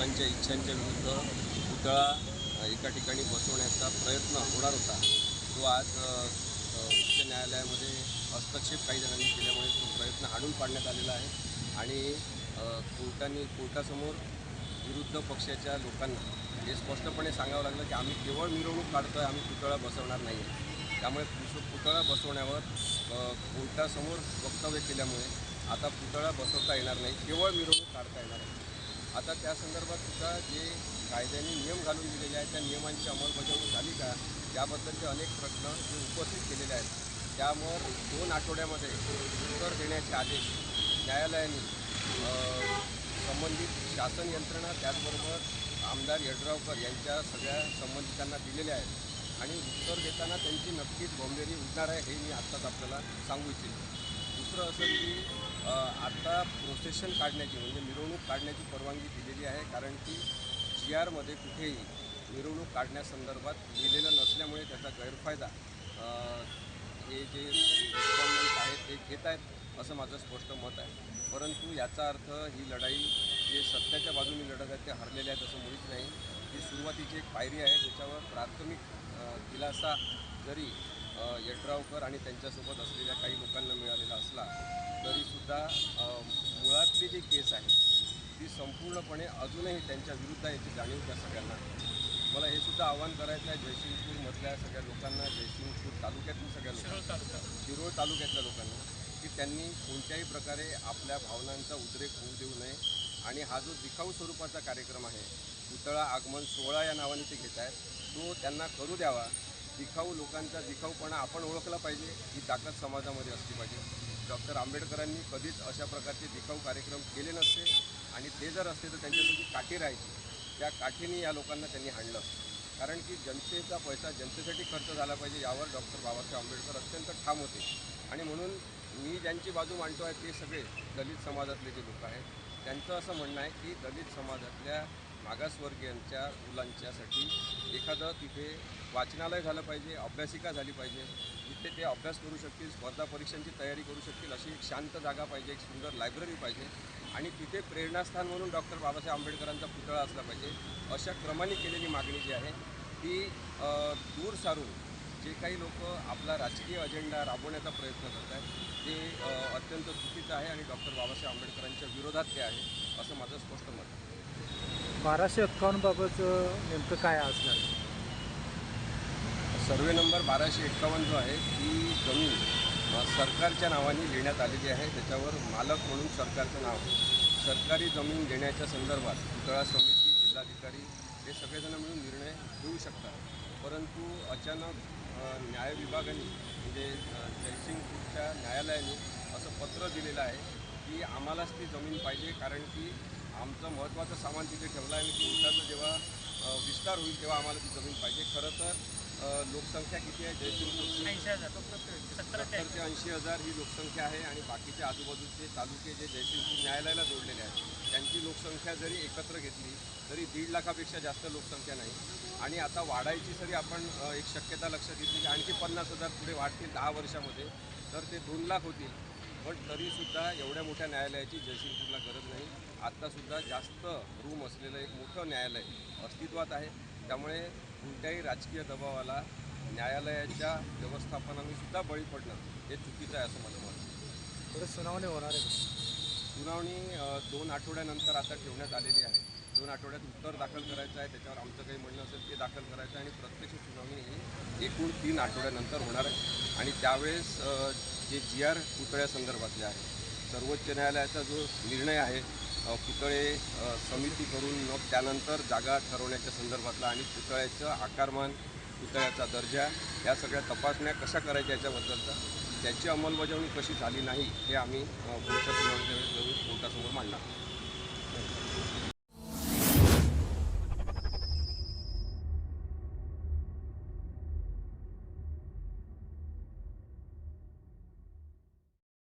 त्यांच्या इच्छांच्या विरुद्ध पुतळा एका ठिकाणी बसवण्याचा प्रयत्न होणार होता. तो आज उच्च न्यायालयामध्ये हस्तक्षेप काही जणांनी केल्यामुळे तो प्रयत्न हाडून पाडण्यात आलेला आहे आणि कोर्टाने कोर्टासमोर विरुद्ध पक्षाच्या लोकांना हे स्पष्टपणे सांगावं लागलं की आम्ही केवळ मिरवणूक काढतो आहे आम्ही पुतळा बसवणार नाही आहे त्यामुळे पुतळा बसवण्यावर कोर्टासमोर वक्तव्य केल्यामुळे आता पुतळा बसवता येणार नाही केवळ मिरवणूक काढता येणार आहे आता त्या संदर्भात सुद्धा जे कायद्याने नियम घालून दिलेले आहेत त्या नियमांची अंमलबजावणी झाली का त्याबद्दलचे अनेक प्रश्न जे उपस्थित केलेले आहेत. त्यामुळं दोन आठवड्यामध्ये उत्तर देण्याचे आदेश न्यायालयाने संबंधित शासन यंत्रणा त्याचबरोबर आमदार यड्रावकर यांच्या सगळ्या संबंधितांना दिलेले आहेत. आणि उत्तर देताना त्यांची नक्कीच बॉम्बेरी उठणार आहे हे मी आत्ताच आपल्याला सांगू इच्छितो. दुसरं असं की आता प्रोसेशन काढण्याची म्हणजे मिरवणूक काढण्याची परवानगी दिलेली आहे कारण की जी आरमध्ये कुठेही मिरवणूक काढण्यासंदर्भात लिहिलेलं नसल्यामुळे त्याचा गैरफायदा हे जे रिस्पॉन्डंट आहेत ते घेत आहेत असं माझं स्पष्ट मत आहे. परंतु याचा अर्थ ही लढाई जे सत्याच्या बाजूने लढत आहेत ते हरलेले आहेत असं मुळीच नाही. ही सुरुवातीची एक पायरी आहे ज्याच्यावर प्राथमिक दिलासा जरी यड्रावकर आणि त्यांच्यासोबत असलेल्या काही लोकांना मिळालेला असला तरीसुद्धा मुळातली जी केस आहे ती संपूर्णपणे अजूनही त्यांच्या विरुद्ध आहे याची जाणीव त्या सगळ्यांना. मला हे सुद्धा आवाहन करायचं आहे जयसिंगपूरमधल्या सगळ्या लोकांना जयसिंगपूर तालुक्यातल्या सगळ्या लोकांना शिरोळ तालुक्यातल्या लोकांना की त्यांनी कोणत्याही प्रकारे आपल्या भावनांचा उद्रेक होऊ देऊ नये. आणि हा जो दिखाऊ स्वरूपाचा कार्यक्रम आहे पुतळा आगमन सोहळा या नावाने ते घेत आहेत तो त्यांना करू द्यावा. दिखाऊ लोकांचा दिखाऊपणा आपण ओळखला पाहिजे ही ताकद समाजामध्ये असली पाहिजे. डॉक्टर आंबेडकरांनी कधीच अशा प्रकारचे दिखाऊ कार्यक्रम केले नसते आणि ते जर असते तर त्यांच्यासाठी काठी राहायची. त्या काठीने या लोकांना त्यांनी हाणलं. कारण की जनतेचा पैसा जनतेसाठी खर्च झाला पाहिजे यावर डॉक्टर बाबासाहेब आंबेडकर अत्यंत ठाम होते. आणि म्हणून मी ज्यांची बाजू मांडतो आहे ते सगळे दलित समाजातले जे लोक आहेत त्यांचं असं म्हणणं आहे की दलित समाजातल्या मागासवर्गीयांच्या मुलांच्यासाठी एखादं तिथे वाचनालय झालं पाहिजे अभ्यासिका झाली पाहिजे. जिथे ते अभ्यास करू शकतील स्पर्धा परीक्षांची तयारी करू शकतील अशी एक शांत जागा पाहिजे एक सुंदर लायब्ररी पाहिजे. आणि तिथे प्रेरणास्थान म्हणून डॉक्टर बाबासाहेब आंबेडकरांचा पुतळा असला पाहिजे. अशा क्रमाने केलेली मागणी जी आहे ती दूर सारून जे काही लोक आपला राजकीय अजेंडा राबवण्याचा प्रयत्न करत आहेत ते अत्यंत चुकीचं आहे आणि डॉक्टर बाबासाहेब आंबेडकरांच्या विरोधात ते आहे असं माझं स्पष्ट मत आहे. बाराशे एक्कावन्नबाबत नेमकं काय असणार? सर्वे नंबर बाराशे एक्कावन्न जो आहे ती जमीन सरकारच्या नावाने लिहिण्यात आलेली आहे. त्याच्यावर मालक म्हणून सरकारचं नाव. सरकारी जमीन देण्याच्या संदर्भात पुतळा समिती जिल्हाधिकारी हे सगळेजण मिळून निर्णय घेऊ शकतात. परंतु अचानक न्याय विभागाने म्हणजे जयसिंगपूरच्या न्यायालयाने असं पत्र दिलेलं आहे की आम्हालाच ती जमीन पाहिजे कारण की आमचं महत्त्वाचं सामान तिथे ठेवलं आहे आणि कोर्टाचं जेव्हा विस्तार होईल तेव्हा आम्हाला ती जमीन पाहिजे. खरं तर लोकसंख्या किती आहे? जयसिंगपूरची ऐंशी हजार. सत्तर ते ऐंशी हजार ही लोकसंख्या आहे आणि बाकीचे आजूबाजूचे तालुके जे जयसिंगपूर न्यायालयाला जोडलेले आहेत त्यांची लोकसंख्या जरी एकत्र घेतली तरी दीड लाखापेक्षा जास्त लोकसंख्या नाही. आणि आता वाढायची जरी आपण एक शक्यता लक्षात घेतली की आणखी पन्नास हजार पुढे वाढतील दहा वर्षामध्ये तर ते दोन लाख होतील. पण तरीसुद्धा एवढ्या मोठ्या न्यायालयाची जयसिंगपूरला गरज नाही. आत्तासुद्धा जास्त रूम असलेलं एक मोठं न्यायालय अस्तित्वात आहे. त्यामुळे कोणत्याही राजकीय दबावाला न्यायालयाच्या व्यवस्थापनाने सुद्धा बळी पडणं हे चुकीचं आहे असं माझं मत आहे. परत सुनावणी होणार आहे? सुनावणी दोन आठवड्यानंतर आता ठेवण्यात आलेली आहे दोन आठवड्यात उत्तर दाखल करायचं आहे त्याच्यावर आमचं काही म्हणणं असेल ते दाखल करायचं आहे आणि प्रत्यक्ष सुनावणी ही एकूण तीन आठवड्यानंतर होणार आहे आणि त्यावेळेस जे जी आर पुतळ्यासंदर्भातले आहे सर्वोच्च न्यायालयाचा जो निर्णय आहे पुतळे समिती करून मग त्यानंतर जागा ठरवण्याच्या संदर्भातला आणि पुतळ्याचं आकारमान पुतळ्याचा दर्जा या सगळ्या तपासण्या कशा करायच्या याच्याबद्दलचा त्याची अंमलबजावणी कशी झाली नाही हे आम्ही पुढच्या सुनावणीच्या कोर्टासमोर मांडणार